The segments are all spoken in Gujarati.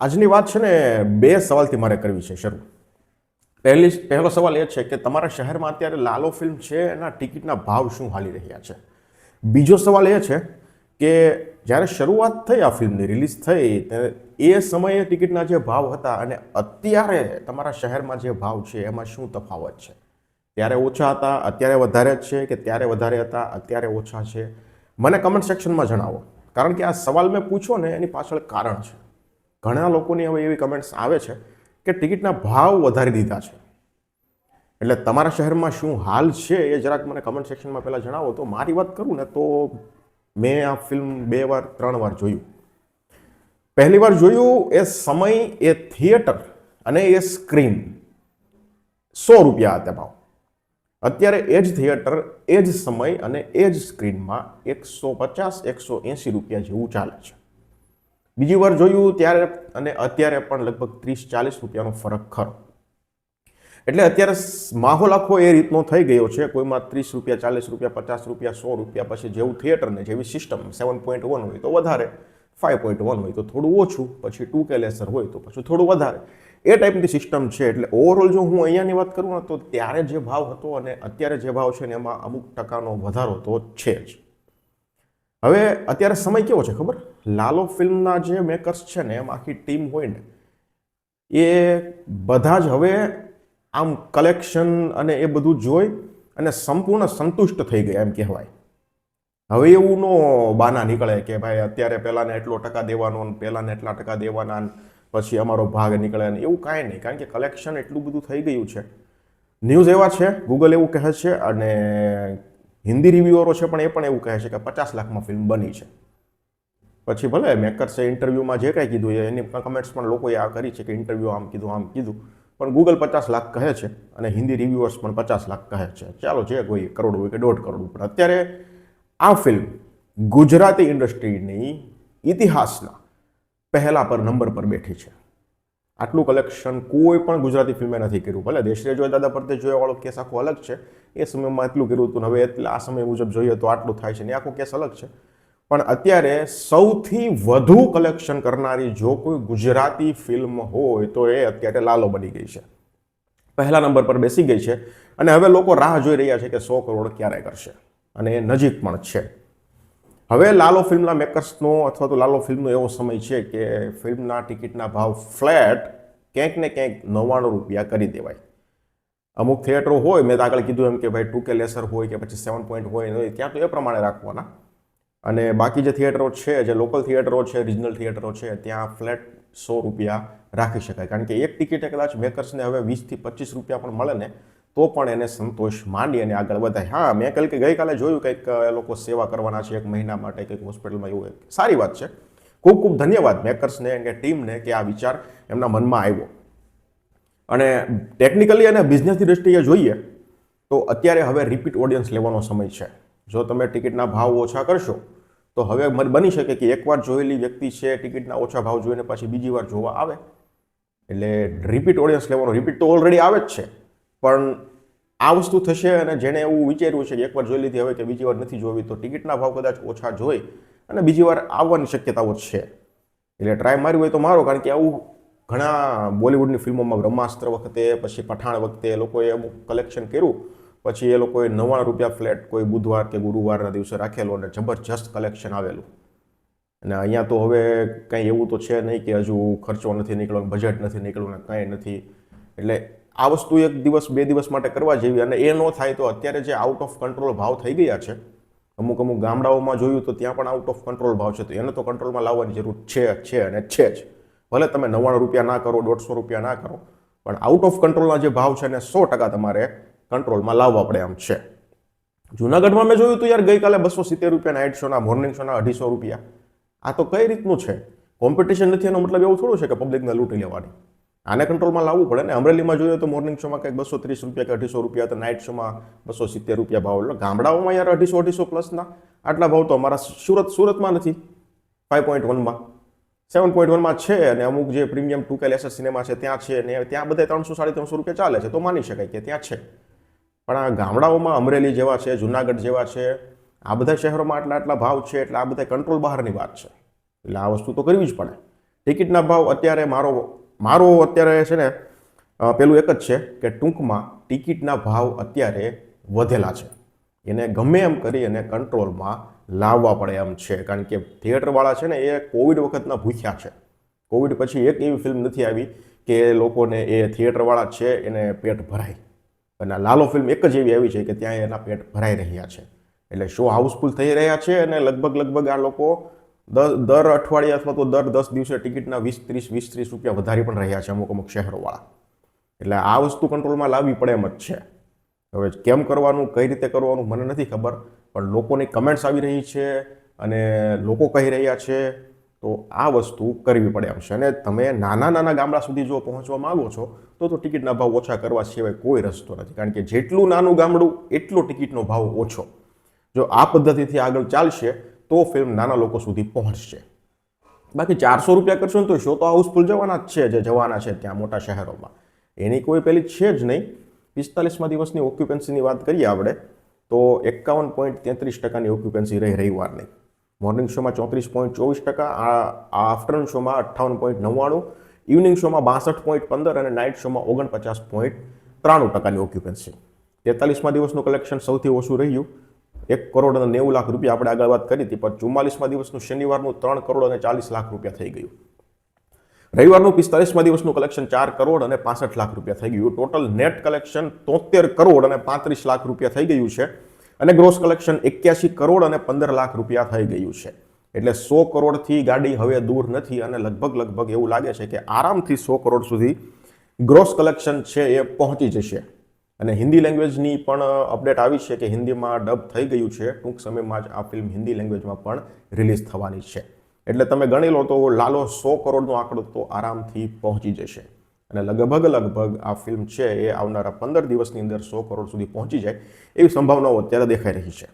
આજની વાત છે ને, બે સવાલથી મારે કરવી છે શરૂ. પહેલી પહેલો સવાલ એ છે કે તમારા શહેરમાં અત્યારે લાલો ફિલ્મ છે, એના ટિકિટના ભાવ શું હાલી રહ્યા છે? બીજો સવાલ એ છે કે જ્યારે શરૂઆત થઈ આ ફિલ્મની, રિલીઝ થઈ, ત્યારે એ સમયે ટિકિટના જે ભાવ હતા અને અત્યારે તમારા શહેરમાં જે ભાવ છે, એમાં શું તફાવત છે? ત્યારે ઓછા હતા, અત્યારે વધારે જ છે કે ત્યારે વધારે હતા, અત્યારે ઓછા છે? મને કમેન્ટ સેક્શનમાં જણાવો. કારણ કે આ સવાલ મેં પૂછ્યો ને, એની પાછળ કારણ છે. ઘણા લોકોની હવે એવી કમેન્ટ્સ આવે છે કે ટિકિટના ભાવ વધારી દીધા છે. એટલે તમારા શહેરમાં શું હાલ છે એ જરાક મને કમેન્ટ સેક્શનમાં પહેલાં જણાવો. તો મારી વાત કરું ને તો મેં આ ફિલ્મ બે વાર, ત્રણ વાર જોયું. પહેલી વાર જોયું એ સમય, એ થિયેટર અને એ સ્ક્રીન સો રૂપિયા હતા ભાવ. અત્યારે એ જ થિયેટર એ જ સમય અને એ જ સ્ક્રીનમાં એકસો પચાસ, એકસો એંસી રૂપિયા જેવું ચાલે છે. બીજી વાર જોયું ત્યારે અને અત્યારે પણ લગભગ ત્રીસ, ચાલીસ રૂપિયાનો ફરક ખરો. એટલે અત્યારે માહોલ આખો એ રીતનો થઈ ગયો છે, કોઈમાં ત્રીસ રૂપિયા, ચાલીસ રૂપિયા, પચાસ રૂપિયા, સો રૂપિયા પછી જેવું થિયેટરને જેવી સિસ્ટમ સેવન પોઈન્ટ વન હોય તો વધારે ફાઇવ પોઈન્ટ વન હોય તો થોડું ઓછું, પછી ટુ કે લેસર હોય તો પછી થોડું વધારે. એ ટાઈપની સિસ્ટમ છે, એટલે ઓવરઓલ જો હું અહીંયાની વાત કરું ને તો ત્યારે જે ભાવ હતો અને અત્યારે જે ભાવ છે ને એમાં અમુક ટકાનો વધારો તો છે જ. હવે અત્યારે સમય કેવો છે ખબર? લાલો ફિલ્મના જે મેકર્સ છે ને, એમ આખી ટીમ હોય ને, એ બધા જ હવે આમ કલેક્શન અને એ બધું જોઈ અને સંપૂર્ણ સંતુષ્ટ થઈ ગયા એમ કહેવાય. હવે એવું નો બાના નીકળે કે ભાઈ અત્યારે પહેલાંને એટલો ટકા દેવાનો ને પહેલાંને એટલા ટકા દેવાના પછી અમારો ભાગ નીકળે ને, એવું કાંઈ નહીં. કારણ કે કલેક્શન એટલું બધું થઈ ગયું છે. ન્યૂઝ એવા છે ગૂગલ એવું કહે છે અને હિન્દી રિવ્યુઅરો છે પણ એ પણ એવું કહે છે કે પચાસ લાખમાં ફિલ્મ બની છે. પછી ભલે મેકર્સે ઇન્ટરવ્યૂમાં જે કાંઈ કીધું એની કમેન્ટ્સ પણ લોકોએ આ કરી છે કે ઇન્ટરવ્યૂ આમ કીધું આમ કીધું. પણ ગૂગલ પચાસ લાખ કહે છે અને હિન્દી રિવ્યુઅર્સ પણ પચાસ લાખ કહે છે. ચાલો જે કોઈ કરોડ હોય કે દોઢ કરોડ પણ અત્યારે આ ફિલ્મ ગુજરાતી ઇન્ડસ્ટ્રીની ઇતિહાસના પહેલા પર, નંબર પર બેઠી છે. આટલું કલેક્શન કોઈ પણ ગુજરાતી ફિલ્મે નથી કર્યું. ભલે દેશરે જોયા, દાદા પરતે જોયા, વાળો કેસ આખો અલગ છે. એ સમયમાં એટલું કર્યું હતું હવે એટલે આ સમય મુજબ જોઈએ તો આટલું થાય છે ને આખો કેસ અલગ છે. પણ અત્યારે સૌથી વધુ કલેક્શન કરનારી જો કોઈ ગુજરાતી ફિલ્મ હોય તો એ અત્યારે લાલો બની ગઈ છે. પહેલા નંબર પર બેસી ગઈ છે. અને હવે લોકો રાહ જોઈ રહ્યા છે કે સો કરોડ ક્યારે કરશે. અને એ નજીક પણ છે. હવે લાલો ફિલ્મના મેકર્સનો અથવા તો લાલો ફિલ્મનો એવો સમય છે કે ફિલ્મના ટિકિટના ભાવ ફ્લેટ ક્યાંક ને ક્યાંક નવ્વાણું રૂપિયા કરી દેવાય. અમુક થિયેટરો હોય, મેં આગળ કીધું એમ કે ભાઈ ટુ કે લેસર હોય કે પછી સેવન પોઈન્ટ હોય ત્યાં તો એ પ્રમાણે રાખવાના. અને બાકી જે થિયેટરો છે, જે લોકલ થિયેટરો છે, રિજનલ થિયેટરો છે, ત્યાં ફ્લેટ સો રૂપિયા રાખી શકાય. કારણ કે એક ટિકિટે કદાચ મેકર્સને હવે વીસથી પચીસ રૂપિયા પણ મળે ને તો પણ એને સંતોષ માંડી અને આગળ વધાય. હા, મેં કાલે કે ગઈકાલે જોયું કંઈક એ લોકો સેવા કરવાના છે એક મહિના માટે, કંઈક હોસ્પિટલમાં એવું સારી વાત છે. ખૂબ ખૂબ ધન્યવાદ મેકર્સને એને ટીમને કે આ વિચાર એમના મનમાં આવ્યો. અને ટેકનિકલી અને બિઝનેસની દ્રષ્ટિએ જોઈએ, તો અત્યારે હવે રિપીટ ઓડિયન્સ લેવાનો સમય છે. જો તમે ટિકિટના ભાવ ઓછા કરશો, તો હવે મન- બની શકે કે એકવાર જોયેલી વ્યક્તિ છે, ટિકિટના ઓછા ભાવ જોઈને પછી બીજી વાર જોવા આવે. એટલે રિપીટ ઓડિયન્સ લેવાનો, રિપીટ તો ઓલરેડી આવે જ છે. પણ આ વસ્તુ થશે અને જેણે એવું વિચાર્યું છે કે એકવાર જોઈ લીધી હવે કે બીજી વાર નથી જોવી, તો ટિકિટના ભાવ કદાચ ઓછા જોઈ અને બીજી વાર આવવાની શક્યતાઓ છે. એટલે ટ્રાય મારી હોય તો મારો, કારણ કે આવું ઘણા બોલિવૂડની ફિલ્મોમાં બ્રહ્માસ્ત્ર વખતે, પછી પઠાણ વખતે લોકોએ અમુક કલેક્શન કર્યું, પછી એ લોકોએ નવ્વાણું રૂપિયા ફ્લેટ કોઈ બુધવાર કે ગુરુવારના દિવસે રાખેલો અને જબરજસ્ત કલેક્શન આવેલું. અને અહીંયા તો હવે કંઈ એવું તો છે નહીં કે હજુ ખર્ચો નથી નીકળ્યો બજેટ નથી નીકળ્યું ને કંઈ નથી. એટલે આ વસ્તુ એક દિવસ, બે દિવસ માટે કરવા જેવી અને એ ન થાય તો અત્યારે જે આઉટ ઓફ કંટ્રોલ ભાવ થઈ ગયા છે, અમુક અમુક ગામડાઓમાં જોયું તો ત્યાં પણ આઉટ ઓફ કંટ્રોલ ભાવ છે, તો એને તો કંટ્રોલમાં લાવવાની જરૂર છે છે અને છે જ. ભલે તમે નવ્વાણું રૂપિયા ના કરો, દોઢસો રૂપિયા ના કરો, પણ આઉટ ઓફ કંટ્રોલના જે ભાવ છે ને સો ટકા તમારે કંટ્રોલમાં લાવવા પડે એમ છે. જુનાગઢમાં મેં જોયું હતું યાર, ગઈકાલે બસો સિત્તેર રૂપિયા નાઇટ શોના મોર્નિંગ શોના અઢીસો રૂપિયા. આ તો કઈ રીતનું છે? કોમ્પિટિશન નથી એનો મતલબ એવું થોડું છે કે પબ્લિકને લૂંટી લેવાની? આને કંટ્રોલમાં લાવવું પડે ને? અમરેલીમાં જોઈએ તો મોર્નિંગ શોમાં કંઈક બસો ત્રીસ રૂપિયા કે અઢીસો રૂપિયા તો નાઇટ શોમાં બસો સિત્તેર રૂપિયા ભાવ. એટલે ગામડાઓમાં યાર અઢીસો અઢીસો પ્લસના આટલા ભાવ તો અમારા સુરત, સુરતમાં નથી. ફાઇવ પોઈન્ટ વનમાં સેવન પોઈન્ટ વનમાં છે અને અમુક જે premium two K laser cinema છે ત્યાં છે ને ત્યાં બધા ત્રણસો, સાડી ત્રણસો રૂપિયા ચાલે છે. તો માની શકાય કે ત્યાં છે. પણ આ ગામડાઓમાં અમરેલી જેવા છે, જુનાગઢ જેવા છે, આ બધા શહેરોમાં આટલા આટલા ભાવ છે એટલે આ બધા કંટ્રોલ બહારની વાત છે. એટલે આ વસ્તુ તો કરવી જ પડે. ટિકિટના ભાવ અત્યારે મારો મારો અત્યારે છે ને પેલું એક જ છે કે ટૂંકમાં ટિકિટના ભાવ અત્યારે વધેલા છે. એને ગમે એમ કરી અને કંટ્રોલમાં લાવવા પડે એમ છે. કારણ કે થિયેટરવાળા છે ને એ કોવિડ વખતના ભૂખ્યા છે. કોવિડ પછી એક એવી ફિલ્મ નથી આવી કે લોકોને એ થિયેટરવાળા છે એને પેટ ભરાય. અને લાલો ફિલ્મ એક જ એવી આવી છે કે ત્યાં એના પેટ ભરાઈ રહ્યા છે. એટલે શો હાઉસફુલ થઈ રહ્યા છે અને લગભગ લગભગ આ લોકો દર અઠવાડિયે અથવા તો દર દસ દિવસે ટિકિટના વીસ, ત્રીસ વીસ, ત્રીસ રૂપિયા વધારી પણ રહ્યા છે અમુક અમુક શહેરોવાળા. એટલે આ વસ્તુ કંટ્રોલમાં લાવવી પડે એમ જ છે. હવે કેમ કરવાનું, કઈ રીતે કરવાનું મને નથી ખબર, પણ લોકોની કમેન્ટ્સ આવી રહી છે અને લોકો કહી રહ્યા છે, તો આ વસ્તુ કરવી પડે એમ છે. અને તમે નાના નાના ગામડા સુધી જો પહોંચવા માગો છો, તો તો ટિકિટના ભાવ ઓછા કરવા સિવાય કોઈ રસ્તો નથી. કારણ કે જેટલું નાનું ગામડું, એટલો ટિકિટનો ભાવ ઓછો. જો આ પદ્ધતિથી આગળ ચાલશે તો ફિલ્મ નાના લોકો સુધી પહોંચશે. બાકી ચારસો રૂપિયા કરશો ને તો શો તો હાઉસફુલ જવાના જ છે, જે જવાના છે ત્યાં મોટા શહેરોમાં. એની કોઈ પેલી છે જ નહીં. પિસ્તાલીસમાં દિવસની ઓક્યુપન્સીની વાત કરીએ આપણે, તો એકાવન પોઈન્ટ તેત્રીસ ટકાની ઓક્યુપન્સી રહી રવિવારની. મોર્નિંગ શોમાં ચોત્રીસ પોઈન્ટ ચોવીસ ટકા, આ આફ્ટરનૂન શોમાં અઠ્ઠાવન પોઈન્ટ નવ્વાણું ઇવનિંગ શોમાં બાસઠ પોઈન્ટ પંદર અને નાઇટ શોમાં ઓગણપચાસ પોઈન્ટ ત્રાણું ટકાની ઓક્યુપન્સી તેતાલીસમાં દિવસનું કલેક્શન સૌથી ઓછું રહ્યું. એક કરોડ અને નેવું લાખ રૂપિયા આપણે આગળ વાત કરી હતી, પણ ચુમ્માલીસમાં દિવસનું શનિવારનું ત્રણ કરોડ અને ચાલીસ લાખ રૂપિયા થઈ ગયું. રવિવારનું પિસ્તાલીસમાં દિવસનું કલેક્શન ચાર કરોડ અને પાસઠ લાખ રૂપિયા થઈ ગયું. ટોટલ નેટ કલેક્શન તોતેર કરોડ અને પાંત્રીસ લાખ રૂપિયા થઈ ગયું છે અને ગ્રોસ કલેક્શન એક્યાસી કરોડ અને પંદર લાખ રૂપિયા થઈ ગયું છે. એટલે સો કરોડથી ગાડી હવે દૂર નથી અને લગભગ લગભગ એવું લાગે છે કે આરામથી સો કરોડ સુધી ગ્રોસ કલેક્શન છે એ પહોંચી જશે. અને હિન્દી લેંગ્વેજની પણ અપડેટ આવી છે કે હિન્દીમાં ડબ થઈ ગયું છે. ટૂંક સમયમાં જ આ ફિલ્મ હિન્દી લેંગ્વેજમાં પણ રિલીઝ થવાની છે. એટલે તમે ગણી લો તો લાલો સો કરોડનો આંકડો તો આરામથી પહોંચી જશે. અને લગભગ લગભગ આ ફિલ્મ છે એ આવનારા પંદર દિવસની અંદર સો કરોડ સુધી પહોંચી જાય એવી સંભાવનાઓ અત્યારે દેખાઈ રહી છે.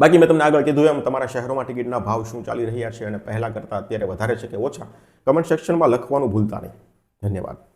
બાકી મેં તમને આગળ કીધું એમ, તમારા શહેરોમાં ટિકિટના ભાવ શું ચાલી રહ્યા છે અને પહેલાં કરતાં અત્યારે વધારે છે કે ઓછા? કમેન્ટ સેક્શનમાં લખવાનું ભૂલતા નહીં. ધન્યવાદ.